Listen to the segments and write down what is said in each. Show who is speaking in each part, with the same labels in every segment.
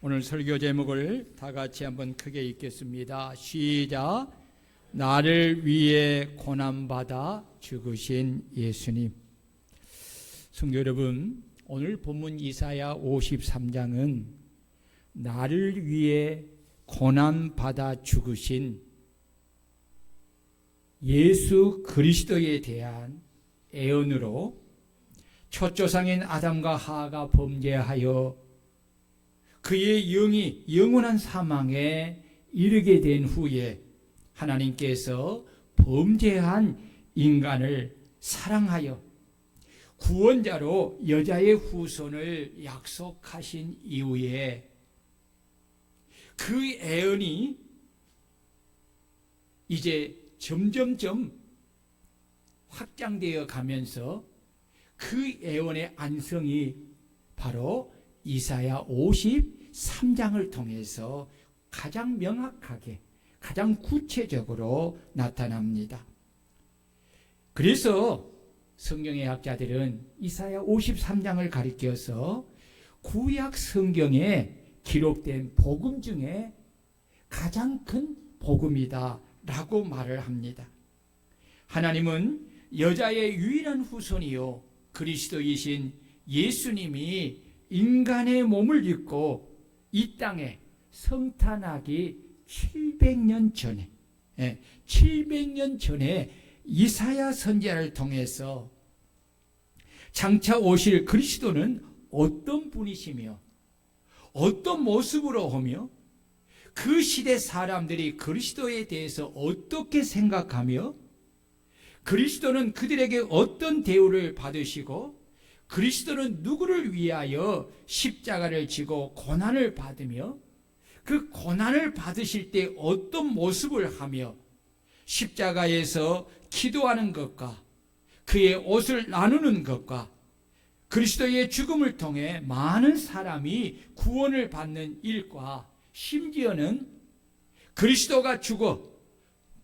Speaker 1: 오늘 설교 제목을 다 같이 한번 크게 읽겠습니다. 시작. 나를 위해 고난받아 죽으신 예수님. 성도 여러분, 오늘 본문 이사야 53장은 나를 위해 고난받아 죽으신 예수 그리스도에 대한 애언으로 첫 조상인 아담과 하가 범죄하여 그의 영이 영원한 사망에 이르게 된 후에 하나님께서 범죄한 인간을 사랑하여 구원자로 여자의 후손을 약속하신 이후에 그 애언이 이제 점점점 확장되어 가면서 그 애원의 안성이 바로 이사야 53장을 통해서 가장 명확하게 가장 구체적으로 나타납니다. 그래서 성경의 학자들은 이사야 53장을 가리켜서 구약 성경에 기록된 복음 중에 가장 큰 복음이다 라고 말을 합니다. 하나님은 여자의 유일한 후손이요 그리스도이신 예수님이 인간의 몸을 입고 이 땅에 성탄하기 700년 전에 700년 전에 이사야 선지자를 통해서 장차 오실 그리스도는 어떤 분이시며 어떤 모습으로 오며 그 시대 사람들이 그리스도에 대해서 어떻게 생각하며 그리스도는 그들에게 어떤 대우를 받으시고 그리스도는 누구를 위하여 십자가를 지고 고난을 받으며 그 고난을 받으실 때 어떤 모습을 하며 십자가에서 기도하는 것과 그의 옷을 나누는 것과 그리스도의 죽음을 통해 많은 사람이 구원을 받는 일과 심지어는 그리스도가 죽어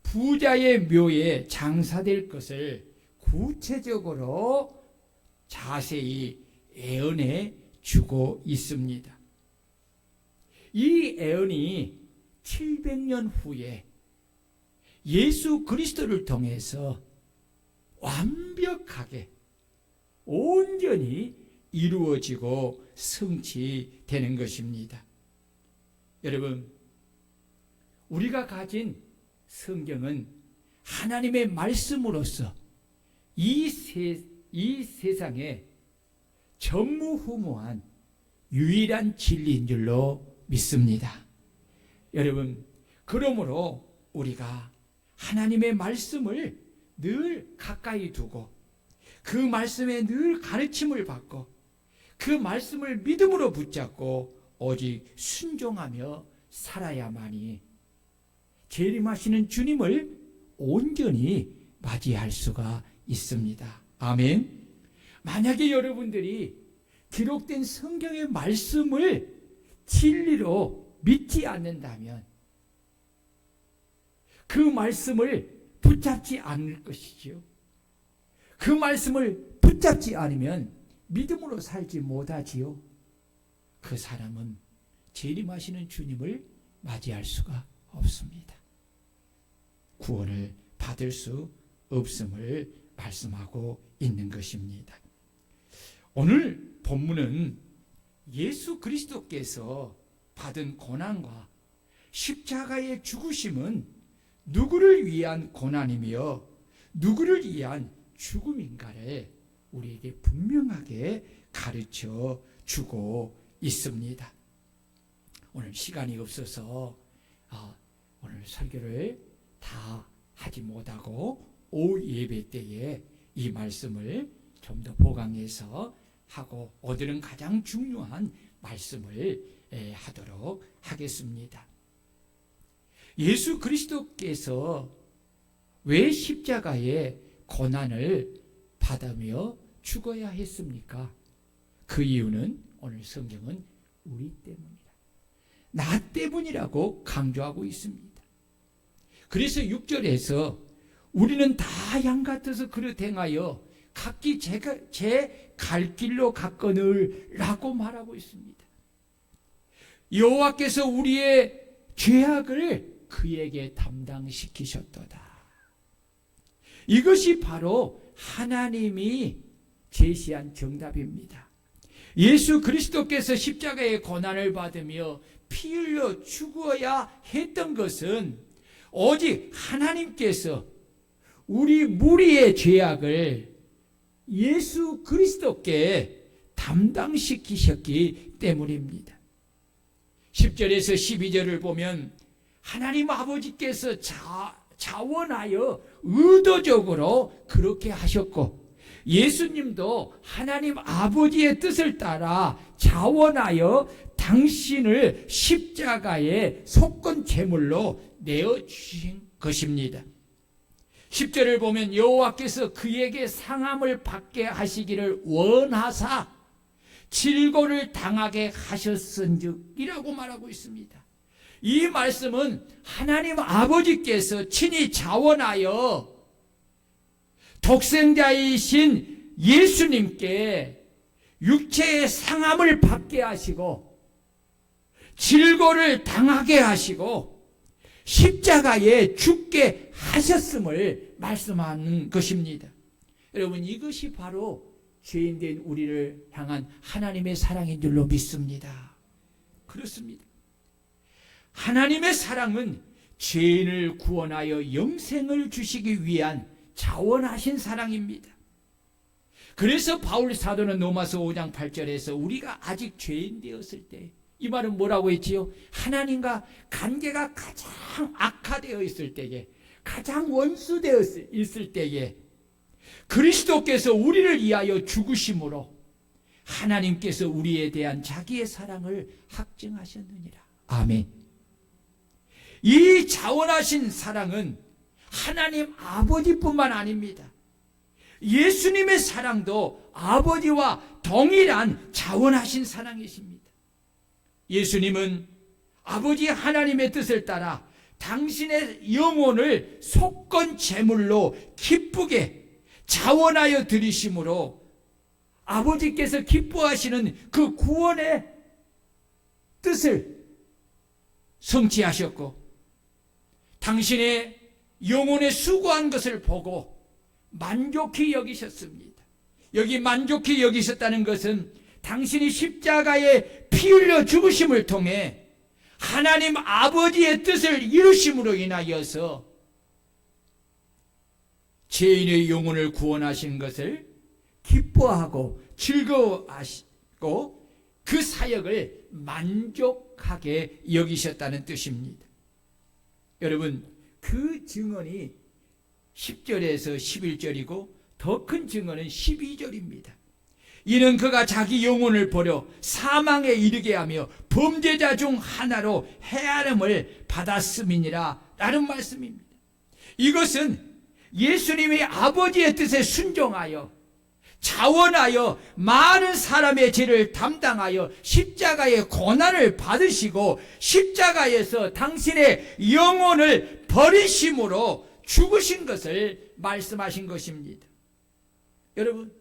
Speaker 1: 부자의 묘에 장사될 것을 구체적으로 자세히 애언해 주고 있습니다. 이 애언이 700년 후에 예수 그리스도를 통해서 완벽하게 온전히 이루어지고 성취되는 것입니다. 여러분, 우리가 가진 성경은 하나님의 말씀으로서 이, 세, 이 세상에 전무후무한 유일한 진리인 줄로 믿습니다. 여러분, 그러므로 우리가 하나님의 말씀을 늘 가까이 두고 그 말씀에 늘 가르침을 받고 그 말씀을 믿음으로 붙잡고 오직 순종하며 살아야만이 재림하시는 주님을 온전히 맞이할 수가 있습니다. 아멘. 만약에 여러분들이 기록된 성경의 말씀을 진리로 믿지 않는다면 그 말씀을 붙잡지 않을 것이지요. 그 말씀을 붙잡지 않으면 믿음으로 살지 못하지요. 그 사람은 재림하시는 주님을 맞이할 수가 없습니다. 구원을 받을 수 없음을 말씀하고 있는 것입니다. 오늘 본문은 예수 그리스도께서 받은 고난과 십자가의 죽으심은 누구를 위한 고난이며 누구를 위한 죽음인가를 우리에게 분명하게 가르쳐 주고 있습니다. 오늘 시간이 없어서 어, 오늘 설교를 다 하지 못하고 오후 예배 때에 이 말씀을 좀 더 보강해서 하고 오늘은 가장 중요한 말씀을 하도록 하겠습니다. 예수 그리스도께서 왜 십자가에 고난을 받으며 죽어야 했습니까? 그 이유는 오늘 성경은 우리 때문이다. 나 때문이라고 강조하고 있습니다. 그래서 6절에서 우리는 다 양 같아서 그릇 행하여 각기 제가 제 갈 길로 갔거늘 라고 말하고 있습니다. 여호와께서 우리의 죄악을 그에게 담당시키셨도다. 이것이 바로 하나님이 제시한 정답입니다. 예수 그리스도께서 십자가의 고난을 받으며 피 흘려 죽어야 했던 것은 오직 하나님께서 우리 무리의 죄악을 예수 그리스도께 담당시키셨기 때문입니다. 10절에서 12절을 보면 하나님 아버지께서 자, 자원하여 의도적으로 그렇게 하셨고 예수님도 하나님 아버지의 뜻을 따라 자원하여 당신을 십자가에 속건 제물로 내어 주신 것입니다. 10절을 보면 여호와께서 그에게 상함을 받게 하시기를 원하사 질고를 당하게 하셨은즉이라고 말하고 있습니다. 이 말씀은 하나님 아버지께서 친히 자원하여 독생자이신 예수님께 육체의 상함을 받게 하시고 질고를 당하게 하시고 십자가에 죽게 하셨음을 말씀하는 것입니다. 여러분 이것이 바로 죄인된 우리를 향한 하나님의 사랑인 줄로 믿습니다. 그렇습니다. 하나님의 사랑은 죄인을 구원하여 영생을 주시기 위한 자원하신 사랑입니다. 그래서 바울 사도는 로마서 5장 8절에서 우리가 아직 죄인 되었을 때 이 말은 뭐라고 했지요? 하나님과 관계가 가장 악화되어 있을 때에 가장 원수되어 있을 때에 그리스도께서 우리를 위하여 죽으심으로 하나님께서 우리에 대한 자기의 사랑을 확증하셨느니라. 아멘. 이 자원하신 사랑은 하나님 아버지뿐만 아닙니다. 예수님의 사랑도 아버지와 동일한 자원하신 사랑이십니다. 예수님은 아버지 하나님의 뜻을 따라 당신의 영혼을 속건 제물로 기쁘게 자원하여 드리심으로 아버지께서 기뻐하시는 그 구원의 뜻을 성취하셨고 당신의 영혼에 수고한 것을 보고 만족히 여기셨습니다. 여기 만족히 여기셨다는 것은 당신이 십자가에 피 흘려 죽으심을 통해 하나님 아버지의 뜻을 이루심으로 인하여서 죄인의 영혼을 구원하신 것을 기뻐하고 즐거워하시고 그 사역을 만족하게 여기셨다는 뜻입니다. 여러분, 그 증언이 10절에서 11절이고 더 큰 증언은 12절입니다. 이는 그가 자기 영혼을 버려 사망에 이르게 하며 범죄자 중 하나로 해하름을 받았음이니라 라는 말씀입니다. 이것은 예수님이 아버지의 뜻에 순종하여 자원하여 많은 사람의 죄를 담당하여 십자가의 고난을 받으시고 십자가에서 당신의 영혼을 버리심으로 죽으신 것을 말씀하신 것입니다. 여러분,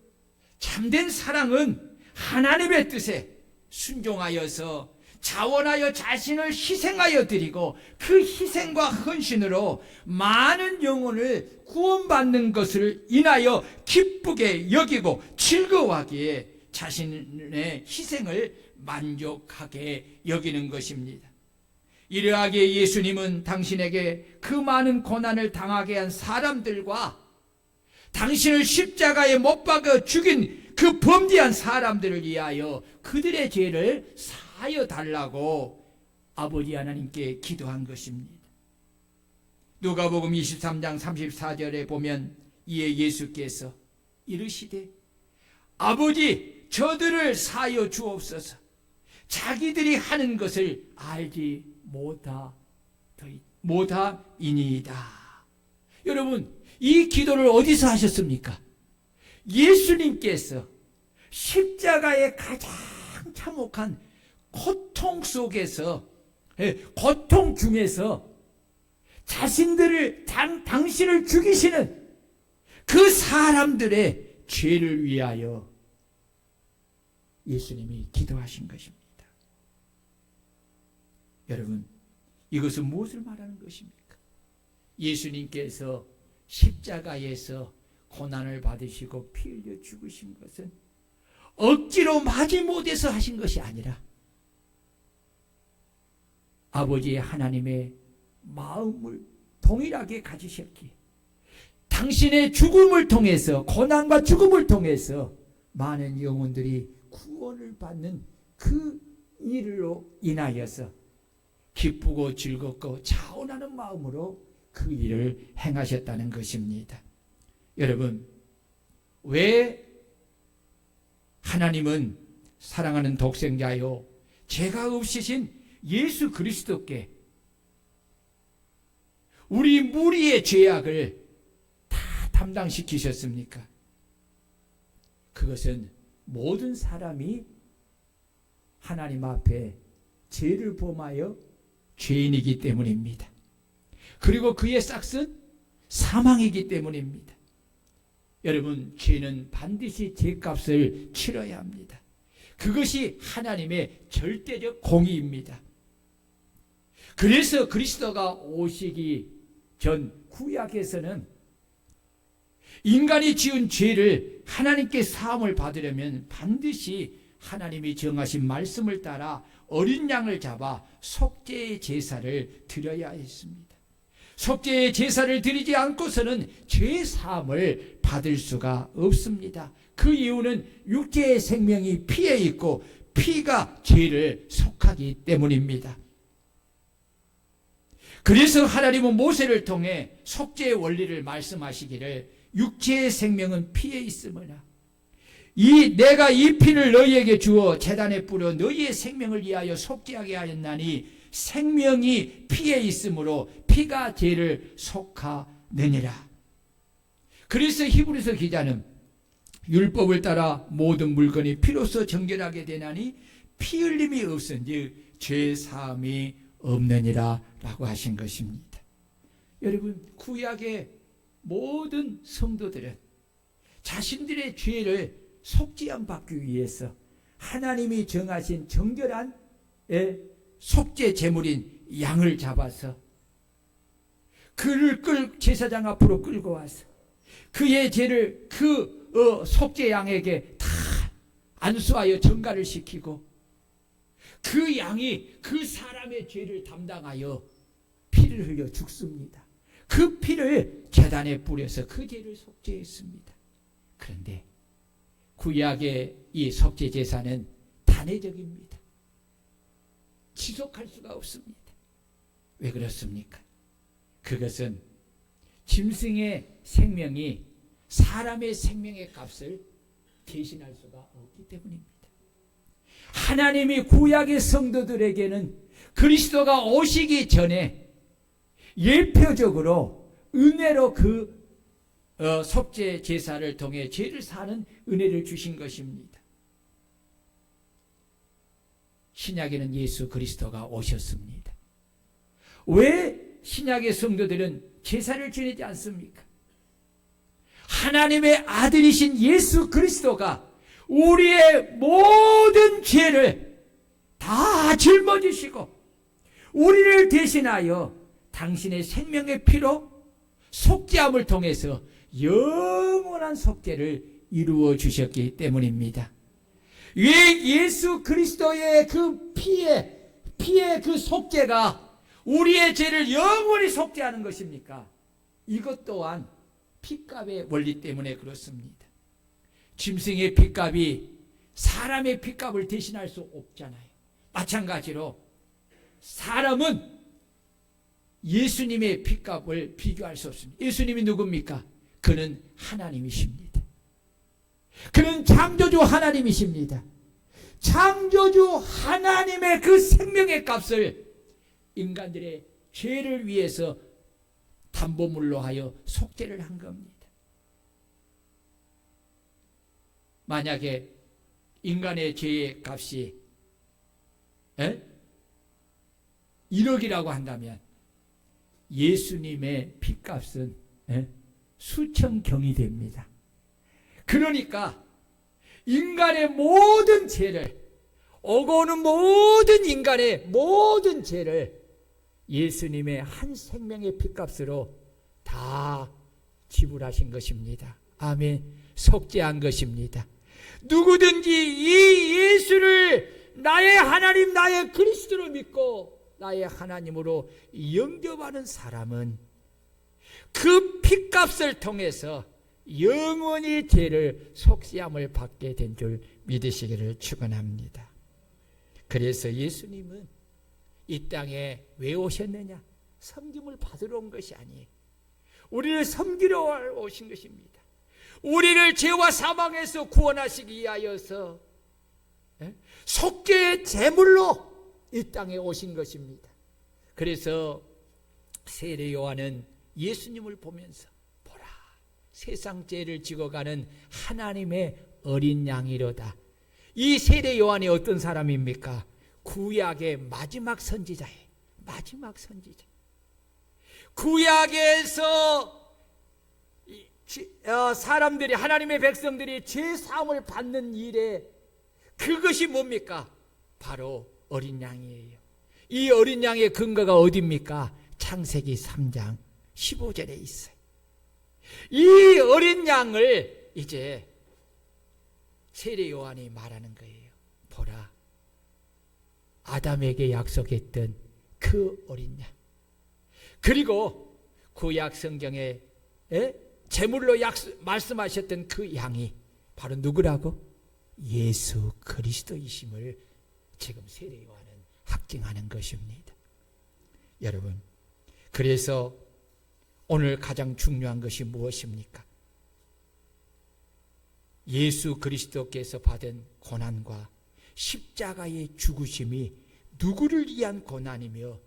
Speaker 1: 참된 사랑은 하나님의 뜻에 순종하여서 자원하여 자신을 희생하여 드리고 그 희생과 헌신으로 많은 영혼을 구원받는 것을 인하여 기쁘게 여기고 즐거워하기에 자신의 희생을 만족하게 여기는 것입니다. 이러하기에 예수님은 당신에게 그 많은 고난을 당하게 한 사람들과 당신을 십자가에 못 박아 죽인 그 범죄한 사람들을 위하여 그들의 죄를 사하여 달라고 아버지 하나님께 기도한 것입니다. 누가복음 23장 34절에 보면 이에 예수께서 이르시되 아버지 저들을 사하여 주옵소서 자기들이 하는 것을 알지 못하 못하이니이다. 여러분 이 기도를 어디서 하셨습니까? 예수님께서 십자가의 가장 참혹한 고통 속에서 예, 고통 중에서 자신들을 당, 당신을 죽이시는 그 사람들의 죄를 위하여 예수님이 기도하신 것입니다. 여러분, 이것은 무엇을 말하는 것입니까? 예수님께서 십자가에서 고난을 받으시고 피 흘려 죽으신 것은 억지로 마지못해서 하신 것이 아니라 아버지 하나님의 마음을 동일하게 가지셨기에 당신의 죽음을 통해서 고난과 죽음을 통해서 많은 영혼들이 구원을 받는 그 일로 인하여서 기쁘고 즐겁고 자원하는 마음으로 그 일을 행하셨다는 것입니다. 여러분, 왜 하나님은 사랑하는 독생자요, 죄가 없으신 예수 그리스도께 우리 무리의 죄악을 다 담당시키셨습니까? 그것은 모든 사람이 하나님 앞에 죄를 범하여 죄인이기 때문입니다. 그리고 그의 싹은 사망이기 때문입니다. 여러분, 죄는 반드시 죄값을 치러야 합니다. 그것이 하나님의 절대적 공의입니다. 그래서 그리스도가 오시기 전 구약에서는 인간이 지은 죄를 하나님께 사함을 받으려면 반드시 하나님이 정하신 말씀을 따라 어린 양을 잡아 속죄의 제사를 드려야 했습니다. 속죄의 제사를 드리지 않고서는 죄 사함을 받을 수가 없습니다. 그 이유는 육체의 생명이 피에 있고 피가 죄를 속하기 때문입니다. 그래서 하나님은 모세를 통해 속죄의 원리를 말씀하시기를 육체의 생명은 피에 있으므나 이 내가 이 피를 너희에게 주어 재단에 뿌려 너희의 생명을 위하여 속죄하게 하였나니 생명이 피에 있으므로 피가 죄를 속하느니라. 그래서 히브리서 기자는 율법을 따라 모든 물건이 피로써 정결하게 되나니 피 흘림이 없은즉 죄 사함이 없느니라라고 하신 것입니다. 여러분 구약의 모든 성도들은 자신들의 죄를 속죄함 받기 위해서 하나님이 정하신 정결한 속죄 제물인 양을 잡아서 그를 끌 제사장 앞으로 끌고 와서 그의 죄를 그 어, 속죄 양에게 다 안수하여 전가를 시키고 그 양이 그 사람의 죄를 담당하여 피를 흘려 죽습니다. 그 피를 재단에 뿌려서 그 죄를 속죄했습니다. 그런데 구약의 이 속죄 제사는 단회적입니다. 지속할 수가 없습니다. 왜 그렇습니까? 그것은 짐승의 생명이 사람의 생명의 값을 대신할 수가 없기 때문입니다. 하나님이 구약의 성도들에게는 그리스도가 오시기 전에 예표적으로 은혜로 그 어, 속죄 제사를 통해 죄를 사는 은혜를 주신 것입니다. 신약에는 예수 그리스도가 오셨습니다. 왜 신약의 성도들은 제사를 지내지 않습니까? 하나님의 아들이신 예수 그리스도가 우리의 모든 죄를 다 짊어지시고 우리를 대신하여 당신의 생명의 피로 속죄함을 통해서 영원한 속죄를 이루어 주셨기 때문입니다. 왜 예수 그리스도의 그 피에 피의 그 속죄가 우리의 죄를 영원히 속죄하는 것입니까? 이것 또한 피값의 원리 때문에 그렇습니다. 짐승의 피값이 사람의 피값을 대신할 수 없잖아요. 마찬가지로 사람은 예수님의 피값을 비교할 수 없습니다. 예수님이 누굽니까? 그는 하나님이십니다. 그는 창조주 하나님이십니다. 창조주 하나님의 그 생명의 값을 인간들의 죄를 위해서 담보물로 하여 속죄를 한 겁니다. 만약에 인간의 죄의 값이 에? 1억이라고 한다면 예수님의 핏값은 에? 수천 경이 됩니다. 그러니까 인간의 모든 죄를 오고 오는 모든 인간의 모든 죄를 예수님의 한 생명의 피값으로 다 지불하신 것입니다. 아멘. 속죄한 것입니다. 누구든지 이 예수를 나의 하나님, 나의 그리스도로 믿고 나의 하나님으로 영접하는 사람은 그 피값을 통해서 영원히 죄를 속죄함을 받게 된 줄 믿으시기를 축원합니다. 그래서 예수님은 이 땅에 왜 오셨느냐? 섬김을 받으러 온 것이 아니에요. 우리를 섬기러 오신 것입니다. 우리를 죄와 사망에서 구원하시기 위하여서 예? 속죄의 제물로 이 땅에 오신 것입니다. 그래서 세례 요한은 예수님을 보면서 보라 세상 죄를 지고 가는 하나님의 어린 양이로다. 이 세례 요한이 어떤 사람입니까? 구약의 마지막 선지자예요. 마지막 선지자. 구약에서 어, 사람들이 하나님의 백성들이 죄 사함을 받는 일에 그것이 뭡니까? 바로 어린 양이에요. 이 어린 양의 근거가 어디입니까? 창세기 3장 15절에 있어요. 이 어린 양을 이제 세례 요한이 말하는 거예요. 아담에게 약속했던 그 어린 양. 그리고 구약 성경에 에? 제물로 약속, 말씀하셨던 그 양이 바로 누구라고? 예수 그리스도이심을 지금 세례 요한은 확증하는 것입니다. 여러분, 그래서 오늘 가장 중요한 것이 무엇입니까? 예수 그리스도께서 받은 고난과 십자가의 죽으심이 누구를 위한 고난이며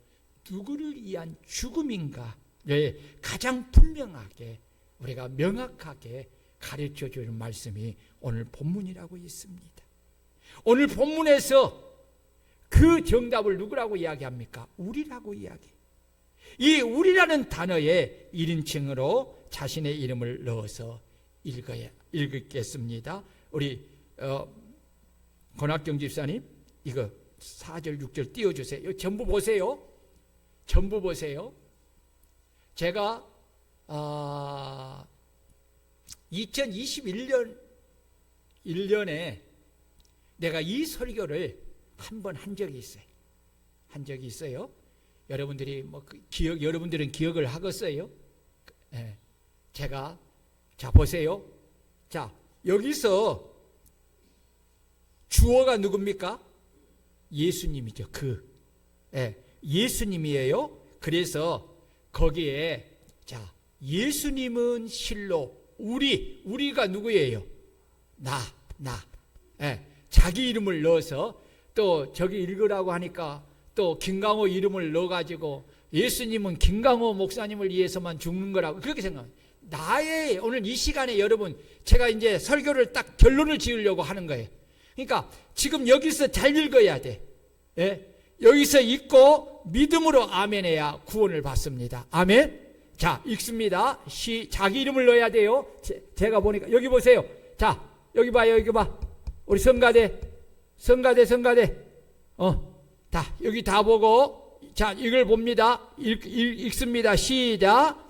Speaker 1: 누구를 위한 죽음인가를 가장 분명하게 우리가 명확하게 가르쳐 주는 말씀이 오늘 본문이라고 있습니다. 오늘 본문에서 그 정답을 누구라고 이야기합니까? 우리라고 이야기. 이 우리라는 단어에 1인칭으로 자신의 이름을 넣어서 읽어야 읽겠습니다. 우리 어, 권학경 집사님 이거 4절 6절 띄워 주세요. 전부 보세요. 전부 보세요. 제가 아, 2021년 1년에 내가 이 설교를 한 번한 적이 있어요. 한 적이 있어요. 여러분들이 뭐그 기억 여러분들은 기억을 하겠어요? 예. 제가 자 보세요. 자 여기서 주어가 누굽니까? 예수님이죠. 그 예. 예수님이에요. 그래서 거기에 자 예수님은 실로 우리 우리가 누구예요? 나 나. 예. 자기 이름을 넣어서 또 저기 읽으라고 하니까 또 김강호 이름을 넣어 가지고 예수님은 김강호 목사님을 위해서만 죽는 거라고 그렇게 생각해요. 나의 오늘 이 시간에 여러분 제가 이제 설교를 딱 결론을 지으려고 하는 거예요. 그러니까 지금 여기서 잘 읽어야 돼. 예? 여기서 읽고 믿음으로 아멘해야 구원을 받습니다. 아멘. 자 읽습니다. 시 자기 이름을 넣어야 돼요. 제, 가 보니까 여기 보세요. 자 여기 봐 여기 봐. 우리 성가대 성가대 성가대 어. 다 여기 다 보고 자 이걸 봅니다. 읽, 읽, 읽습니다. 시작.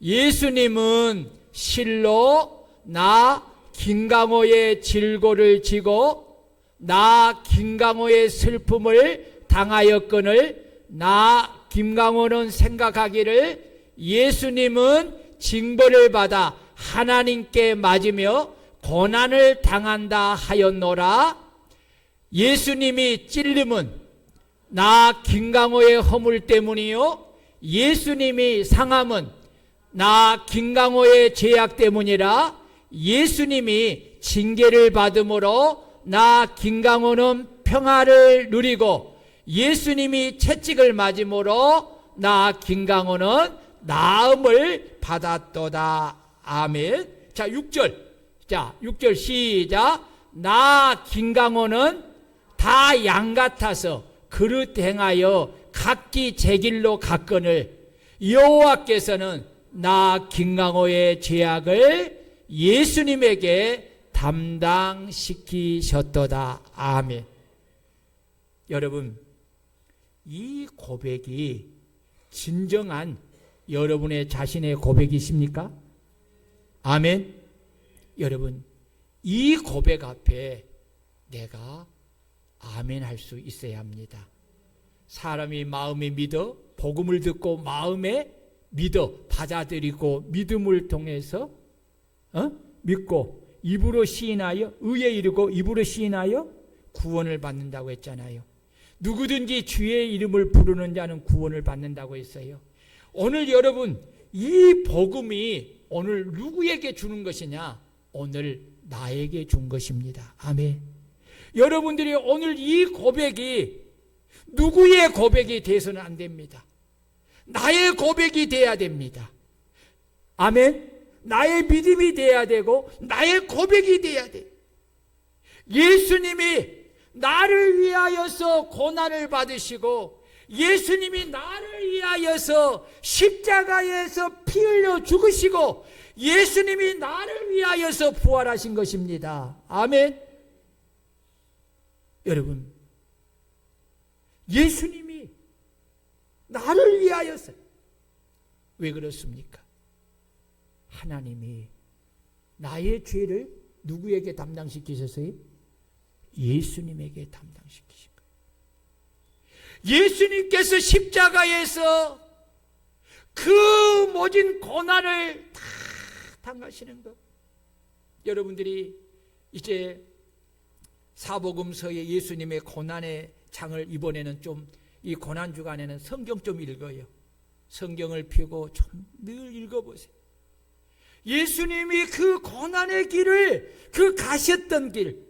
Speaker 1: 예수님은 실로 나 김강호의 질고를 지고 나 김강호의 슬픔을 당하였거늘 나 김강호는 생각하기를 예수님은 징벌을 받아 하나님께 맞으며 고난을 당한다 하였노라 예수님이 찔림은 나 김강호의 허물 때문이요. 예수님이 상함은 나 김강호의 죄악 때문이라 예수님이 징계를 받음으로 나 김강호는 평화를 누리고 예수님이 채찍을 맞음으로 나 김강호는 나음을 받았도다. 아멘. 자, 6절. 자, 6절 시작. 나 김강호는 다 양 같아서 그릇 행하여 각기 제 길로 갔거늘 여호와께서는 나 김강호의 죄악을 예수님에게 담당시키셨도다. 아멘. 여러분, 이 고백이 진정한 여러분의 자신의 고백이십니까? 아멘. 여러분, 이 고백 앞에 내가 아멘 할 수 있어야 합니다. 사람이 마음에 믿어 복음을 듣고 마음에 믿어 받아들이고 믿음을 통해서 어? 믿고 입으로 시인하여 의에 이르고 입으로 시인하여 구원을 받는다고 했잖아요. 누구든지 주의 이름을 부르는 자는 구원을 받는다고 했어요. 오늘 여러분 이 복음이 오늘 누구에게 주는 것이냐? 오늘 나에게 준 것입니다. 아멘. 여러분들이 오늘 이 고백이 누구의 고백이 돼서는 안 됩니다. 나의 고백이 돼야 됩니다. 아멘. 나의 믿음이 돼야 되고 나의 고백이 돼야 돼. 예수님이 나를 위하여서 고난을 받으시고 예수님이 나를 위하여서 십자가에서 피 흘려 죽으시고 예수님이 나를 위하여서 부활하신 것입니다. 아멘. 여러분, 예수님이 나를 위하여서 왜 그렇습니까? 하나님이 나의 죄를 누구에게 담당시키셨어요? 예수님에게 담당시키신 거예요. 예수님께서 십자가에서 그 모진 고난을 다 당하시는 것. 여러분들이 이제 사복음서의 예수님의 고난의 장을 이번에는 좀 이 고난 주간에는 성경 좀 읽어요. 성경을 펴고 좀 늘 읽어보세요. 예수님이 그 고난의 길을 그 가셨던 길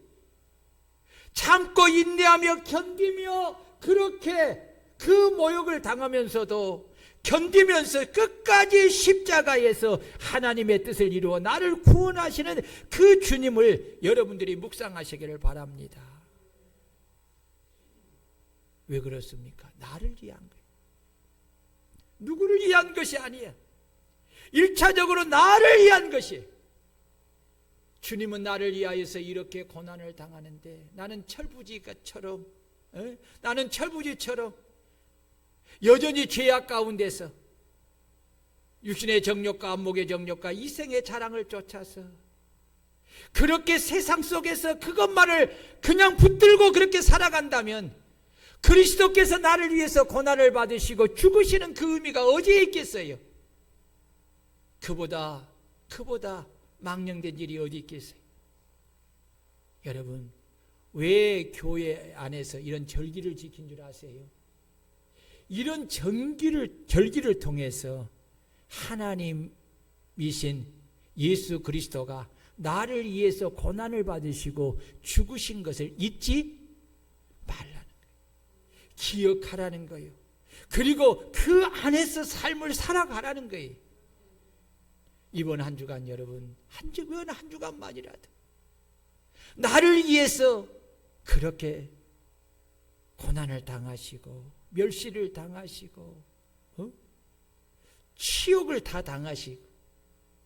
Speaker 1: 참고 인내하며 견디며 그렇게 그 모욕을 당하면서도 견디면서 끝까지 십자가에서 하나님의 뜻을 이루어 나를 구원하시는 그 주님을 여러분들이 묵상하시기를 바랍니다. 왜 그렇습니까? 나를 위한 거예요. 누구를 위한 것이 아니야. 1차적으로 나를 위한 것이. 주님은 나를 위하여서 이렇게 고난을 당하는데 나는 철부지처럼 에? 나는 철부지처럼 여전히 죄악 가운데서 육신의 정욕과 안목의 정욕과 이생의 자랑을 쫓아서 그렇게 세상 속에서 그것만을 그냥 붙들고 그렇게 살아간다면 그리스도께서 나를 위해서 고난을 받으시고 죽으시는 그 의미가 어디에 있겠어요? 그보다 그보다 망령된 일이 어디 있겠어요? 여러분 왜 교회 안에서 이런 절기를 지킨 줄 아세요? 이런 전기를 절기를 통해서 하나님이신 예수 그리스도가 나를 위해서 고난을 받으시고 죽으신 것을 잊지 말라는 거예요. 기억하라는 거예요. 그리고 그 안에서 삶을 살아가라는 거예요. 이번 한 주간 여러분, 한 주간 한 주간만이라도 나를 위해서 그렇게 고난을 당하시고 멸시를 당하시고 어? 치욕을 다 당하시고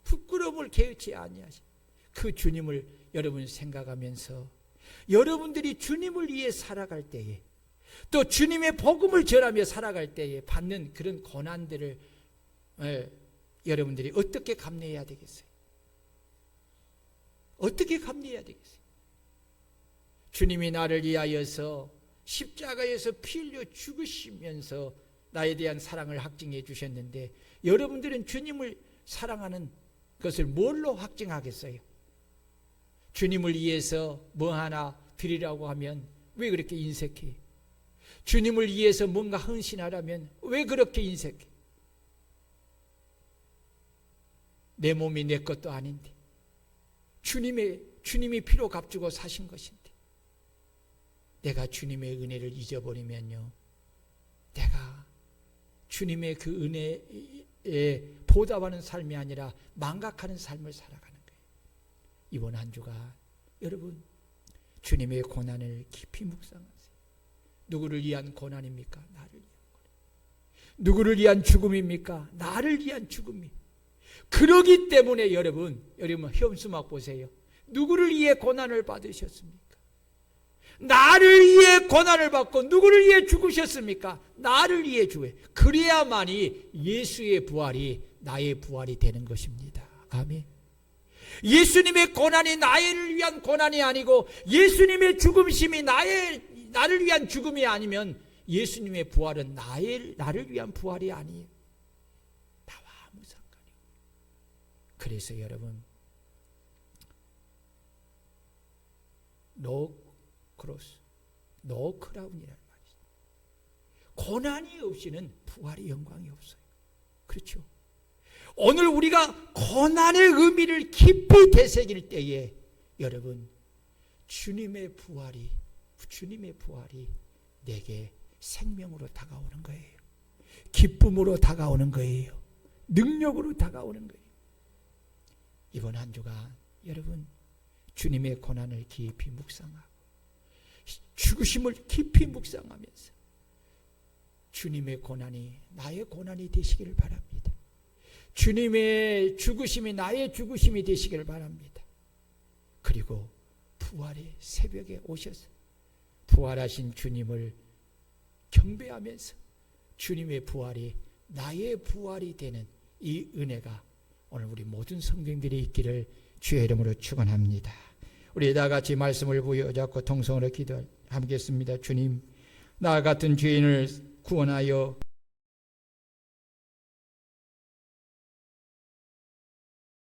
Speaker 1: 부끄러움을 개의치 아니하시고 그 주님을 여러분 생각하면서 여러분들이 주님을 위해 살아갈 때에 또 주님의 복음을 전하며 살아갈 때에 받는 그런 고난들을 예, 여러분들이 어떻게 감내해야 되겠어요? 어떻게 감내해야 되겠어요? 주님이 나를 위하여서 십자가에서 피 흘려 죽으시면서 나에 대한 사랑을 확증해 주셨는데 여러분들은 주님을 사랑하는 것을 뭘로 확증하겠어요? 주님을 위해서 뭐 하나 드리라고 하면 왜 그렇게 인색해? 주님을 위해서 뭔가 헌신하라면 왜 그렇게 인색해? 내 몸이 내 것도 아닌데 주님의 주님이 피로 값주고 사신 것인데 내가 주님의 은혜를 잊어버리면요 내가 주님의 그 은혜에 보답하는 삶이 아니라 망각하는 삶을 살아가는 거예요. 이번 한 주가 여러분 주님의 고난을 깊이 묵상하세요. 누구를 위한 고난입니까? 나를 위한 고난. 누구를 위한 죽음입니까? 나를 위한 죽음이. 그러기 때문에 여러분, 여러분 현수막 보세요. 누구를 위해 고난을 받으셨습니까?
Speaker 2: 나를 위해 고난을 받고 누구를 위해 죽으셨습니까? 나를 위해 죽어. 그래야만이 예수의 부활이 나의 부활이 되는 것입니다. 아멘. 예수님의 고난이 나를 위한 고난이 아니고 예수님의 죽음심이 나의 나를 위한 죽음이 아니면 예수님의 부활은 나의 나를 위한 부활이 아니에요. 나와 아무 상관이 없어요. 그래서 여러분 노 크로스, 노 크라운이라는 말이죠. 고난이 없이는 부활의 영광이 없어요. 그렇죠? 오늘 우리가 고난의 의미를 깊이 되새길 때에 여러분 주님의 부활이 주님의 부활이 내게 생명으로 다가오는 거예요. 기쁨으로 다가오는 거예요. 능력으로 다가오는 거예요. 이번 한 주간 여러분 주님의 고난을 깊이 묵상하고 죽으심을 깊이 묵상하면서 주님의 고난이 나의 고난이 되시기를 바랍니다. 주님의 죽으심이 나의 죽으심이 되시기를 바랍니다. 그리고 부활의 새벽에 오셔서 부활하신 주님을 경배하면서 주님의 부활이 나의 부활이 되는 이 은혜가 오늘 우리 모든 성경들이 있기를 주의 이름으로 축원합니다. 우리 다 같이 말씀을 부여잡고 통성으로 기도하겠습니다. 주님, 나 같은 죄인을 구원하여